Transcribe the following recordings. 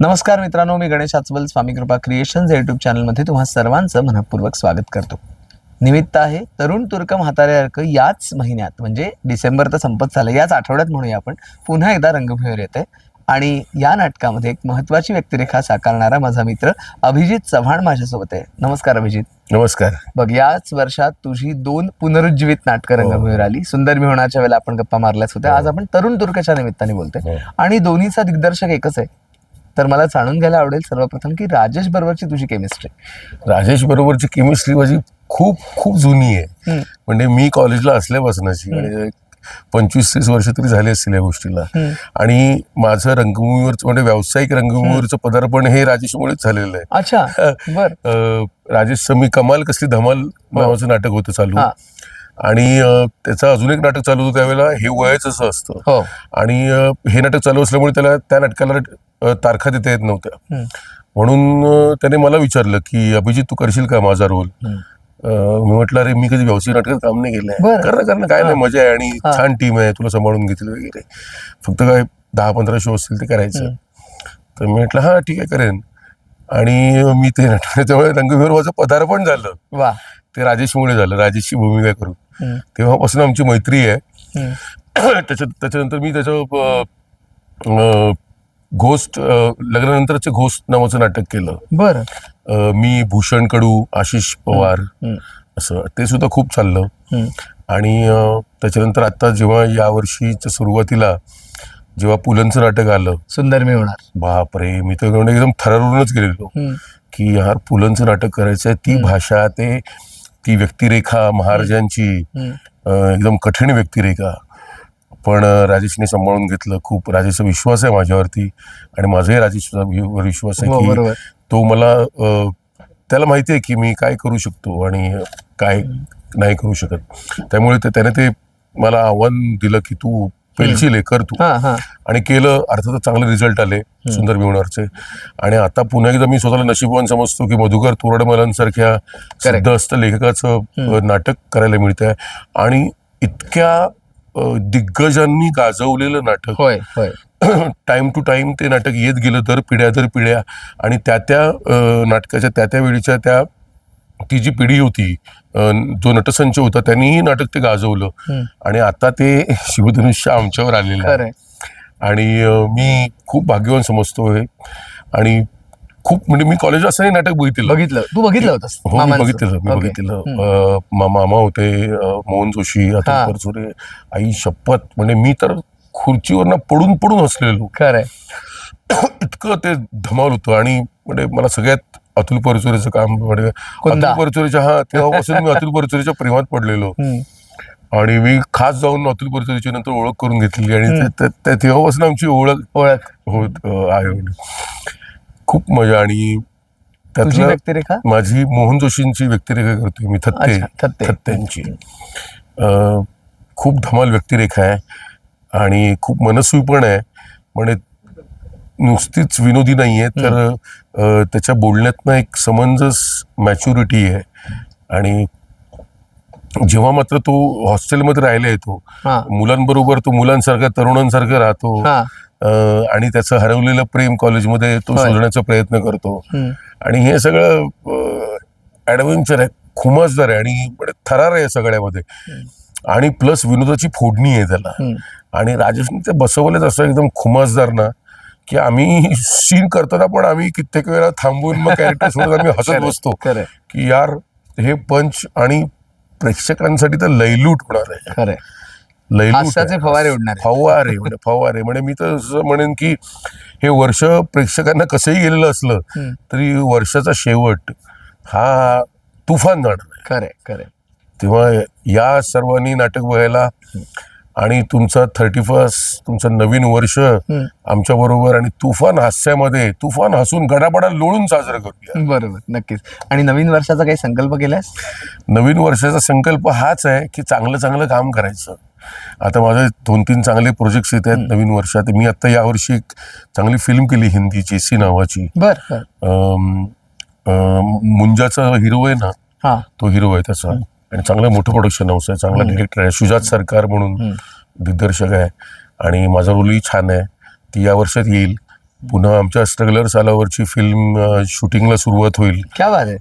नमस्कार मित्रांनो मी गणेश आचवल स्वामी कृपा क्रिएशन्स युट्यूब चॅनलमध्ये तुम्हा सर्वांचं मनपूर्वक स्वागत करतो. निमित्त आहे तरुण तुर्क म्हातारे अर्क याच महिन्यात म्हणजे डिसेंबर तर संपत झालं याच आठवड्यात म्हणूया आपण पुन्हा एकदा रंगभूमीवर येते आणि या नाटकामध्ये एक महत्वाची व्यक्तिरेखा साकारणारा माझा मित्र अभिजित चव्हाण माझ्यासोबत आहे. नमस्कार अभिजित. नमस्कार. बघ याच वर्षात तुझी दोन पुनरुज्जीवित नाटकं रंगभूमीवर आली. सुंदर मी होण्याच्या वेळेला आपण गप्पा मारल्याच होत्या. आज आपण तरुण तुर्कच्या निमित्ताने बोलतोय. हो. आणि दोन्हीचा दिग्दर्शक एकच आहे. तर मला जाणून घ्यायला आवडेल सर्वप्रथम की राजेश बरोबरची तुझी केमिस्ट्री राजेश बरोबरची केमिस्ट्री माझी खूप खूप जुनी आहे. म्हणजे मी कॉलेजला असल्यापासूनची आणि पंचवीस तीस वर्ष तरी झाली असतील या गोष्टीला. आणि माझं रंगभूमीवरचं म्हणजे व्यावसायिक रंगभूमीवरचं पदार्पण हे राजेशमुळेच झालेलं आहे. अच्छा राजेशचं मी कमाल कसली धमाल नावाचं नाटक होतं चालू. हा. आणि त्याचं अजून एक नाटक चालू होतं त्यावेळेला हे वयाच असं असतं. हो. आणि हे नाटक चालू असल्यामुळे त्याला त्या नाटकाला तारखा देता येत नव्हत्या. म्हणून त्याने मला विचारलं की अभिजित तू करशील का माझा रोल? मी म्हटलं अरे मी कधी व्यावसायिक नाटकात काम नाही केलंय. बरं. कर ना कर ना काय नाही मजा आहे आणि. छान टीम आहे तुला सांभाळून घेतील वगैरे. फक्त काय दहा पंधरा शो असतील ते करायचं. तर मी म्हटलं हा ठीक आहे करेन. आणि मी ते नाटक त्यामुळे रंगभूमीवर माझं पदार्पण झालं. वा. ते राजेशमुळे झालं राजेशची भूमिका करून. तेव्हापासून आमची मैत्री आहे. हम्म. त्याच्यात त्याच्यानंतर मी त्याचं घोस्ट लग्नानंतरचे घोस्ट नावाचं नाटक केलं. बर. मी भूषण कडू आशिष पवार. असं ते सुद्धा खूप चाललं. आणि त्याच्यानंतर आता जेव्हा या वर्षीच्या सुरुवातीला जेव्हा पुलंचं नाटक आलं. सुंदर मी होणार. बापरे मी तर एकदम थरारूनच गेलेलो. की यार पुलंचं नाटक करायचं ती भाषा ते ती व्यक्तिरेखा महाराजांची एकदम कठीण व्यक्तिरेखा. पण राजेशने सांभाळून घेतलं. खूप राजेशचा विश्वास आहे माझ्यावरती आणि माझाही राजेशचा विश्वास हो, आहे की बरोबर. तो मला त्याला माहिती आहे की मी काय करू शकतो आणि काय नाही करू शकत. त्यामुळे ते त्याने ते मला आव्हान दिलं की तू पेलशील हे कर तू. हा हा. आणि केलं. अर्थातच चांगले रिझल्ट आले सुंदर मिळवणारचे आणि आता पुन्हा एकदा मी स्वतःला नशीबवान समजतो की मधुकर तोरडमलांसारख्या सिद्धहस्त लेखकाचं नाटक करायला मिळतंय. आणि इतक्या दिग्गजांनी गाजवलेलं नाटक. होय होय. टाइम टू टाइम ते नाटक येत गेलं दर पिढ्या दर पिढ्या. आणि त्या त्या नाटकाच्या त्या त्या वेळीच्या त्या ती जी पिढी होती जो नटसंच होता त्यांनीही नाटक ते गाजवलं. आणि आता ते शिवधनुष्य आमच्यावर आलेलं आहे. आणि मी खूप भाग्यवान समजतोय. आणि खूप म्हणजे मी कॉलेज असताना नाटक बघितलं बघितलं. तू बघितलं होतंस. हो मी मामांचं? बघितलं मी Okay. बघितलं अ, मा- मामा होते अ, मोहन जोशी हा. अतुल परचुरे आई शपथ म्हणजे मी तर खुर्चीवरनं पडून पडून हसलेलो. खरंय इतकं ते धमाल होतं आणि म्हणजे मला सगळ्यात अतुल परचुरेचं काम म्हणजे कुंदा. अतुल परचुरेच्या हा तेव्हापासून मी अतुल परचुरेच्या प्रेमात पडलेलो. हम्म. आणि मी खास जाऊन अतुल परचुरेची नंतर ओळख करून घेतली आणि ते- ते- ते- तेव्हापासून आमची ओळख ओळख. होत अ, आहे. खूप मजा आणि तुझी त्यातलं व्यक्तिरेखा? माझी मोहन जोशींची व्यक्तिरेखा करतोय मी थत्ते. अच्छा, थत्ते. थत्त्यांची. अ, खूप धमाल व्यक्तिरेखा आहे आणि खूप मनस्वी पण आहे. म्हणजे नुसतीच विनोदी नाही आहे तर अ, त्याच्या बोलण्यातनं एक समंजस मॅच्युरिटी आहे. आणि जेव्हा मात्र तो हॉस्टेलमध्ये राहिला येतो हा. मुलांबरोबर तो मुलांसारखा तरुणांसारखा राहतो हा. आणि त्याचं हरवलेलं प्रेम कॉलेजमध्ये तो. शोधण्याचा प्रयत्न करतो. आणि हे सगळं ऍडव्हेंचर आहे खुमासदार आहे आणि थरार आहे सगळ्यामध्ये. आणि प्लस विनोदाची फोडणी आहे त्याला. आणि राजेशने ते बसवलेच असं एकदम खुमासदार ना की आम्ही सीन करताना पण आम्ही कित्येक वेळा थांबून मग कॅरेक्टर सोडून आम्ही हसत बसतो. की यार हे पंच आणि प्रेक्षकांसाठी तर लयलूट होणार आहे. हास्याचे. फवारे उडणार. फवारे म्हणजे फवारे. म्हणजे मी तर असं म्हणेन की हे वर्ष प्रेक्षकांना कसंही गेलेलं असलं. तरी वर्षाचा शेवट हा तुफान जाणार आहे. खरंय खरंय. तेव्हा या सर्वांनी नाटक बघायला आणि तुमचं थर्टी फर्स्ट तुमचं नवीन वर्ष आमच्या बरोबर आणि तुफान हास्यामध्ये तुफान हसून गडाबडा लोळून साजरं करूया. बरोबर नक्कीच. आणि नवीन वर्षाचा काही संकल्प केलास नवीन वर्षाचा संकल्प हाच आहे की चांगलं चांगलं काम करायचं. आता माझे दोन तीन चांगले प्रोजेक्ट्स येत आहेत नवीन वर्षात. मी आता यावर्षी एक चांगली फिल्म केली हिंदी जेसी नावाची. बर मुंजाचा हिरो आहे ना हा. तो हिरो आहे त्याचा. आणि चांगलं मोठं प्रोडक्शन हाऊस आहे चांगला डिरेक्टर आहे. शुजात सरकार म्हणून दिग्दर्शक आहे. आणि माझा रोलही छान आहे. ती या वर्षात येईल. पुन्हा आमच्या स्ट्रगलर सालावरची फिल्म शूटिंगला सुरुवात होईल.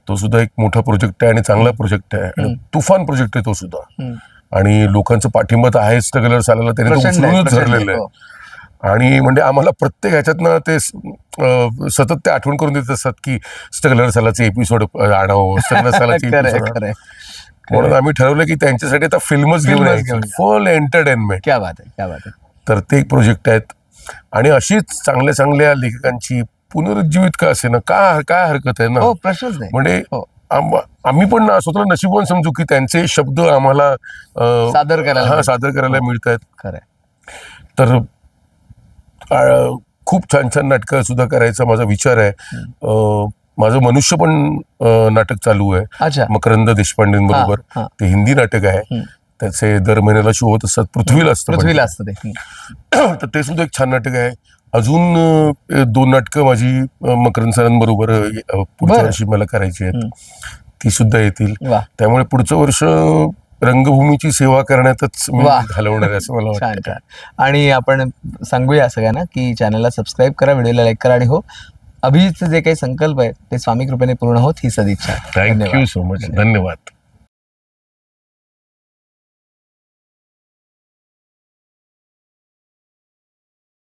तो सुद्धा एक मोठा प्रोजेक्ट आहे आणि चांगला प्रोजेक्ट आहे. आणि. तुफान प्रोजेक्ट आहे तो सुद्धा. आणि लोकांचा पाठिंबा तर आहे स्ट्रगलर सालाला त्याने उचलूनच धरलेलं आहे. हो. आणि म्हणजे आम्हाला प्रत्येक ह्याच्यातनं ते सतत ते आठवण करून देत असतात की स्ट्रगलर सालाचे एपिसोड आणावं स्ट्रगलर सालाचे एपिसोड. म्हणून आम्ही ठरवलं की त्यांच्यासाठी आता फिल्मच घेऊन. फुल एंटरटेनमेंट क्या बात आहे क्या बात आहे तर ते एक प्रोजेक्ट आहेत आणि अशीच चांगल्या चांगल्या लेखकांची पुनरुज्जीवित का असे ना का काय हरकत आहे ना हो प्रश्नच नाही म्हणजे हो. आम- आम्ही पण स्वतःला नशीबवान समजू की त्यांचे शब्द आम्हाला अं, सादर करायला हा मिळतात. सादर करायला मिळत आहेत खरंय तर अं, खूप छान छान नाटकं सुद्धा करायचा माझा विचार आहे. अं, माझं मनुष्य पण अं, नाटक चालू आहे. अच्छा. मकरंद देशपांडेंबरोबर. हा, हा. ते हिंदी नाटक आहे. हम्म. त्याचे दर महिन्याला शो होत असतात. पृथ्वीला असतं पृथ्वीला ते. असतं ते. हम्म. तर ते सुद्धा एक छान नाटक आहे. अजून दोन नाटकं माझी मकरंद सरांबरोबर पुढच्या. वर्षी मला करायची आहेत. ती सुद्धा येतील. त्यामुळे पुढचं वर्ष रंगभूमीची सेवा करण्यातच. घालवणार आहे असं मला वाटतं. आणि आपण सांगूया सगळ्यांना की चॅनलला सबस्क्राईब करा व्हिडिओला लाईक करा आणि हो अभिजितचे जे काही संकल्प आहे ते स्वामी कृपेने पूर्ण होत ही सदिच्छा. थँक्यू सो मच धन्यवाद.